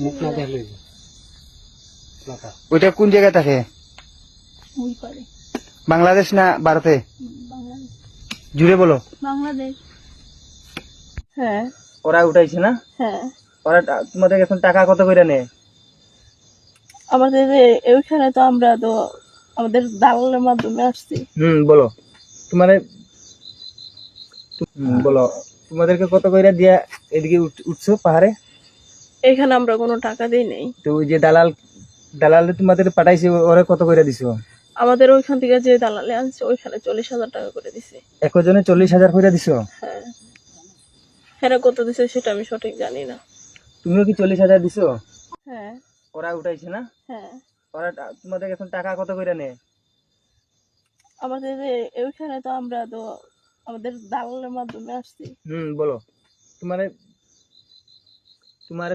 মুখ না দেখলে ওইটা কোন জায়গায় থাকে? বাংলাদেশ না ভারতে? জুড়ে বলো। বাংলাদেশ। হ্যাঁ। ওরা উঠাইছে না? হ্যাঁ। ওরা তোমাদের এখন টাকা কত করে নেয়? আমাদের ওইখানে তো আমরা তো আমাদের দালালের মাধ্যমে আসছি। হুম বলো। তোমার বলো। তোমাদেরকে কত করে দিয়া এদিকে উঠ- উঠছো পাহাড়ে? এখানে আমরা কোনো টাকা দিই নেই। তো ওই যে দালাল দালাল তোমাদের পাঠাইছে ওরা কত করে দিছো? আমাদের ওইখান থেকে যে দালালে আনছে ওইখানে চল্লিশ হাজার টাকা করে দিছে। একজনে চল্লিশ হাজার করে দিছো? হ্যাঁ। হ্যাঁ কত দিছে সেটা আমি সঠিক জানি না। তুমিও কি চল্লিশ হাজার দিছো? হ্যাঁ। ওরা উঠাইছে না? হ্যাঁ। ওরা তোমাদের এখন টাকা কত করে নেয়? আমাদের ওইখানে তো আমরা তো আমাদের দালালের মাধ্যমে আসছি। হুম বলো। তোমার তোমার